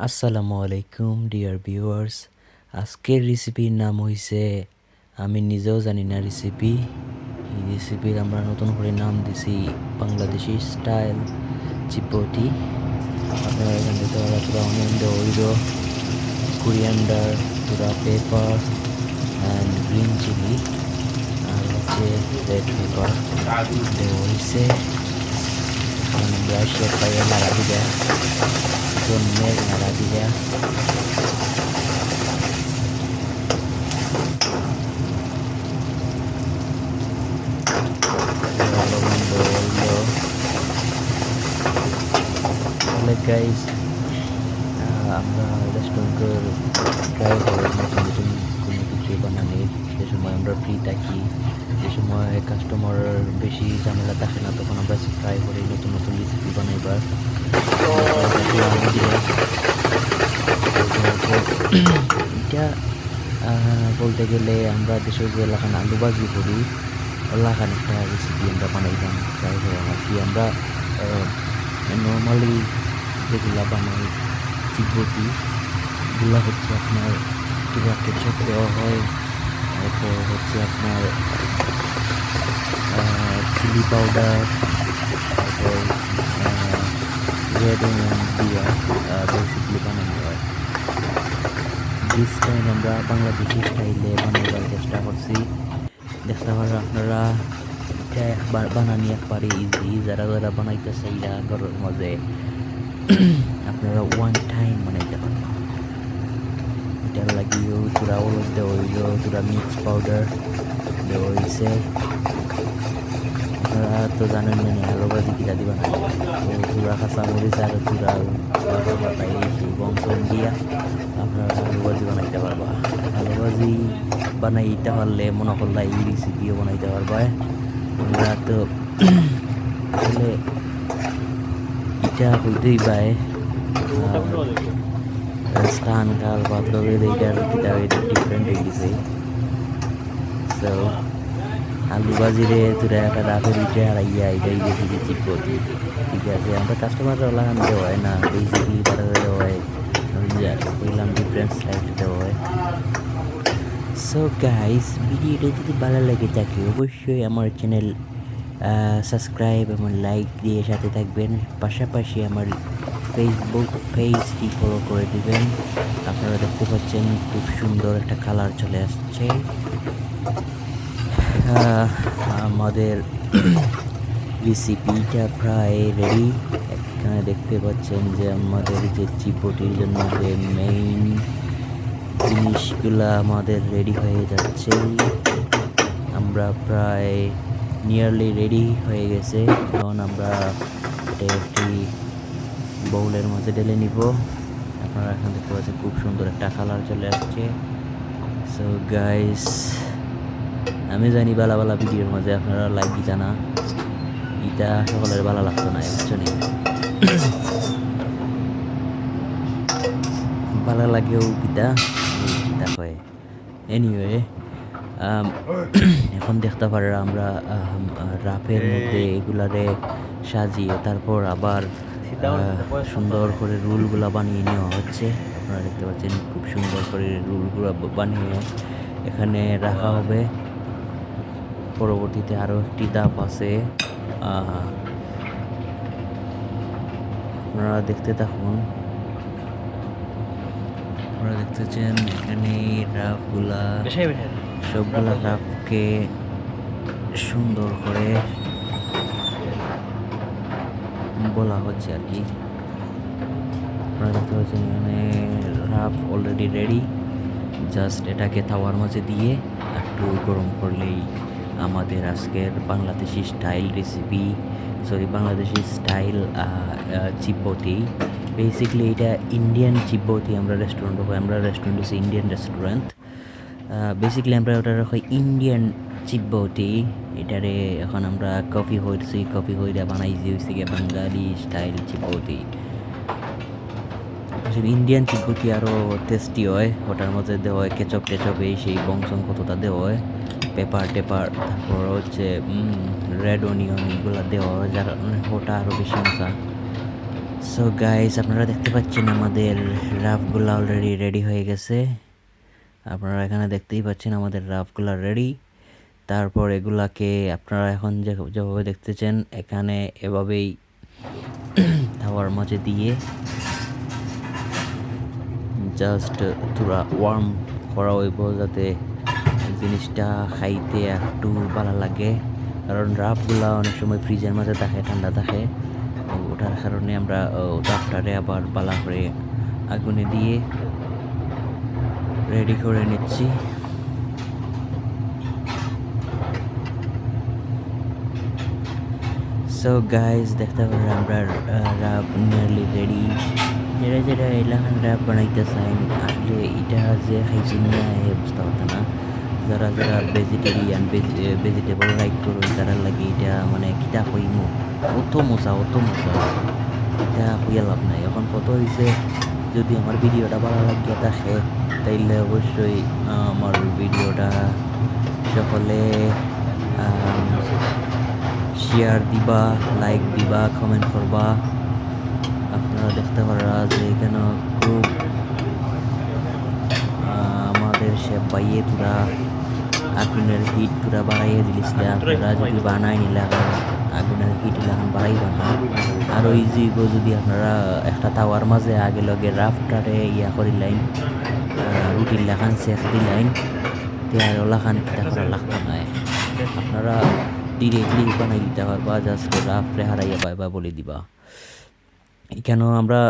আসসালামু আলাইকুম, dear viewers. আজকের রেসিপির নাম হইছে, আমি নিজেও জানি না রেসিপি এই রেসিপির আমরা নতুন করে নাম দিছি বাংলাদেশি স্টাইল চিপটি আপনারা এখান থেকে ওরা পুরো অনিয়ন দেওয়া হইল কুরিয়ান্ডার পুরা পেপার অ্যান্ড গ্রিন চিলি আর হচ্ছে রেড পেপার দেওয়া হয়েছে ব্রাশ পাইয়ে নাড়া দিলে জন্মের নাড়া দিলে লবণ দেওয়া হইল তাহলে গাইজ আমরা রেস্টুরেন্টের ট্রাই করে নতুন নতুন কোনো কিছু বানানির সে সময় আমরা ফ্রি থাকি যে সময় কাস্টমার বেশি ঝামেলা থাকে না, তখন আমরা ট্রাই করি নতুন নতুন রেসিপি বানাইবার এটা বলতে গেলে আমরা দেশের যে এলাকান আলু ভাজি করি এলাকান একটা রেসিপি আমরা বানাইলাম ট্রাই করলাম আর কি। আমরা নর্মালি যেগুলা বানাই চিপটি এগুলো হচ্ছে আপনার পুরা কেচপ দেওয়া হয়। তারপর হচ্ছে আপনার চিলি পাউডার তারপর রেড অনিয়ন দিয়ে বেসিকলি বানানো হয়। দিস টাইম আমরা বাংলাদেশি স্টাইলে বানাবার চেষ্টা করছি। দেখতে পারেন আপনারা, এটা একবার বানানি একবারে ইজি যারা যারা বানাইতে চাইরা ঘরের মাঝে আপনারা ওয়ান টাইম বানাইতে পারবেন। এটার লাগিয়েও তোরা হলুদ দেওয়া হইল তোরা মিক্স পাউডার দেওয়া হয়েছে আপনারা তো জানেন না আলু ভাজি কিরা দিবা না তো চূড়া কাঁচা মরিচ আর চূড়া বাটা বাটা এই সেই বংশন দিয়া। আপনারা আলু ভাজি বানাইতে পারবা আলু ভাজি বানাইতে পারলে মনে করলা এই রেসিপিও বানাইতে পারবা আমরা তো আসলে এটা হইতেই পায় স্থান কাল বাদলবের এইটার কিতাব এটা ডিফারেন্ট হয়ে গেছে সো আলু বাজিরে তোরা একটা রাতের উঠে হারাইয়া এটাই বেশি দিচ্ছি প্রতি ঠিক আছে আমরা কাস্টমাররা লাগান দেওয়া হয় না। বেসিকলি তারা দেওয়া হয়। বললাম ডিফারেন্ট টাইপ দেওয়া হয়। সো গাইস ভিডিওটা যদি ভালো লাগে থাকে অবশ্যই আমার চ্যানেল সাবস্ক্রাইব এবং লাইক দিয়ে সাথে থাকবেন। পাশাপাশি আমার ফেসবুক পেজটি ফলো করে দিবেন। আপনারা দেখতে পাচ্ছেন খুব সুন্দর একটা কালার চলে আসছে। আমাদের রেসিপিটা প্রায় রেডি এখানে দেখতে পাচ্ছেন যে আমাদের যে চিপটির জন্য যে মেইন জিনিসগুলো আমাদের রেডি হয়ে যাচ্ছে। আমরা প্রায় নিয়ারলি রেডি হয়ে গেছে। এখন আমরা এটা একটি বউলের মাঝে ঢেলে নিব। আপনারা এখান দেখতে পাচ্ছেন খুব সুন্দর একটা কালার চলে আসছে। সো গাইস আমি জানি বালা বালা ভিডিওর মাঝে আপনারা লাইক দিতা না। ইটা সকলের ভালো লাগতো না অ্যাকচুয়ালি ভালো লাগেও গীতা গীতা কয়? এনিওয়ে এখন দেখতে পারে আমরা রাফের মধ্যে এগুলারে সাজিয়ে তারপর আবার সুন্দর করে রুলগুলা বানিয়ে নেওয়া হচ্ছে। আপনারা দেখতে পাচ্ছেন খুব সুন্দর করে রুলগুলো বানিয়ে এখানে রাখা হবে। পরবর্তীতে আরও একটি ধাপ আছে। আপনারা দেখতে থাকুন। আপনারা দেখতেছেন এখানে রাফগুলা সবগুলা রাফকে সুন্দর করে বলা হচ্ছে আর কি। আপনারা দেখতে পাচ্ছেন এখানে রাফ অলরেডি রেডি জাস্ট এটাকে তাওয়ার মাঝে দিয়ে একটু গরম করলেই আমাদের আজকের Bangladeshi style recipe sorry Bangladeshi style chapati basically এটা ইন্ডিয়ান চিপতি আমরা রেস্টুরেন্ট হয়, আমরা রেস্টুরেন্ট হচ্ছে ইন্ডিয়ান রেস্টুরেন্ট বেসিক্যালি আমরা ওটা রাখি ইন্ডিয়ান চিব্বটি এটারে এখন আমরা কফি হইছি কফি হইরা বানাইছি, হইছে গিয়ে বাঙালি স্টাইল আসলে ইন্ডিয়ান চিব্বটি আরও টেস্টি হয়, ওটার মধ্যে দেওয়া হয় কেচপ টেচপ, এই সেই বংশন কতটা দেওয়া হয় পেপার টেপার, তারপর হচ্ছে রেড অনিয়ন এগুলো দেওয়া হয়, যার মানে ওটা আরও বেশি মশা সো গাইস আপনারা দেখতে পাচ্ছেন আমাদের রাফগুলো অলরেডি রেডি হয়ে গেছে। আপনারা এখানে দেখতেই পাচ্ছেন আমাদের রাফগুলো রেডি তারপর এগুলাকে আপনারা এখন যেভাবে দেখতেছেন, এখানে এভাবেই তাওয়ার মাঝে দিয়ে জাস্ট তোরা ওয়ার্ম করা হইব যাতে জিনিসটা খাইতে একটু ভালো লাগে। কারণ রাফগুলা অনেক সময় ফ্রিজের মাঝে থাকে, ঠান্ডা থাকে। ও ওটার কারণে আমরা রাফটারে আবার বালা করে আগুনে দিয়ে রেডি করে নিচ্ছি। সো গাইজ দেখতে পারেন আমরা রাব নিয়ারলি রেডি যেটা যেটা এলাকান র্যাপ বানাইতে চাই আসলে এটা যে খাইছি না এই অবস্থা হতো না যারা যারা ভেজিটেরিয়ান ভেজিটেবল লাইক করুন তারা লাগে এটা মানে কিতা কইমু অত মজা অত মজা এটা হইয়া লাভ নাই এখন কত হয়েছে যদি আমার ভিডিওটা ভালো লাগিয়ে থাকে তাইলে অবশ্যই আমার ভিডিওটা সকলে শেয়ার দিবা লাইক দিবা কমেন্ট করবা। আপনারা দেখতে পারা যে এখানে খুব আমাদের সে পাইয়ে তোরা আগুনের হিট পুরা বাড়াইয়ে দিলিস আপনারা যদি বানাই নিলে আগুনের হিট লাগান বাড়াইবা না। আরও ইজি যদি আপনারা একটা তাওয়ার মাঝে আগে লগে রাফটারে ইয়া করিলাইন রুটির লাখান শেখ দিলাইন তেয়ার লাখান কিতা করা লাগতো না। আপনারা ডিরেক্টলি বানাই দিতে পারবা জাস্ট রাফরে হারাইয়া পাইবা বলে দিবা। কেন আমরা